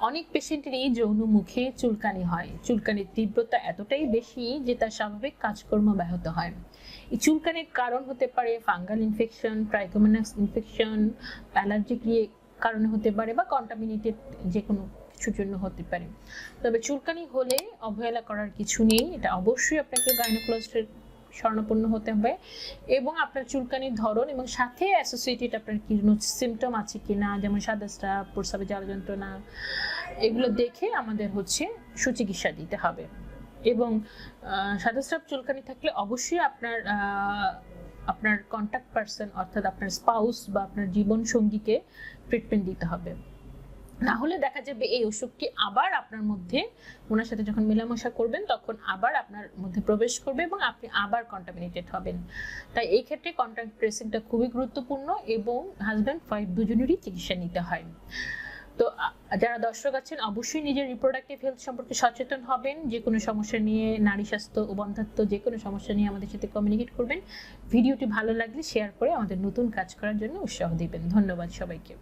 অনেক পেশেন্টেরই যৌন মুখে চুলকানি হয়। চুলকানির তীব্রতা এতটাই বেশি যে তার স্বাভাবিক কাজকর্ম ব্যাহত হয়। এই চুলকানির কারণ হতে পারে fungal infection, trichomonas infection, allergic কারণে হতে পারে বা কন্টামিনেটেড যে কোনো কিছুর জন্য হতে পারে। তবে চুলকানি হলে অবহেলা করার কিছু নেই। এটা অবশ্যই আপনাকে গাইনোকোলজিস্টের স্বর্ণপন্ন হতে হবে এবং আপনার চুলকানির ধরন এবং সাথে অ্যাসোসিয়েটেড আপনার কি সিমটম আছে কি না যেমন সাদা স্টাফ প্রস্রাবে জ্বালা যন্ত্রণা এগুলো দেখে আমাদের হচ্ছে সুচিকিৎসা দিতে হবে। এবং আহ, সাদা স্টাফ চুলকানি থাকলে অবশ্যই আপনার আপনার কন্ট্যাক্ট পারসন অর্থাৎ আপনার স্পাউস বা আপনার জীবন সঙ্গীকে ট্রিটমেন্ট দিতে হবে। না হলে দেখা যাবে এই অসুখটি আবার আপনার মধ্যে, ওনার সাথে যখন মেলামেশা করবেন, তখন আবার আপনার মধ্যে প্রবেশ করবে এবং আপনি আবার কন্টামিনেটেড হবেন। তাই এই ক্ষেত্রে কন্ট্যাক্ট ট্রেসিংটা খুবই গুরুত্বপূর্ণ এবং হাজব্যান্ড ওয়াইফ দুজনেরই চিকিৎসা নিতে হয়। তো যারা দর্শক আছেন, অবশ্যই নিজের রিপ্রোডাক্টিভ হেলথ সম্পর্কে সচেতন হবেন। যে কোনো সমস্যা নিয়ে, নারী স্বাস্থ্য ও বন্ধাত্ম যে কোনো সমস্যা নিয়ে আমাদের সাথে কমিউনিকেট করবেন। ভিডিওটি ভালো লাগলে শেয়ার করে আমাদের নতুন কাজ করার জন্য উৎসাহ দিবেন। ধন্যবাদ সবাইকে।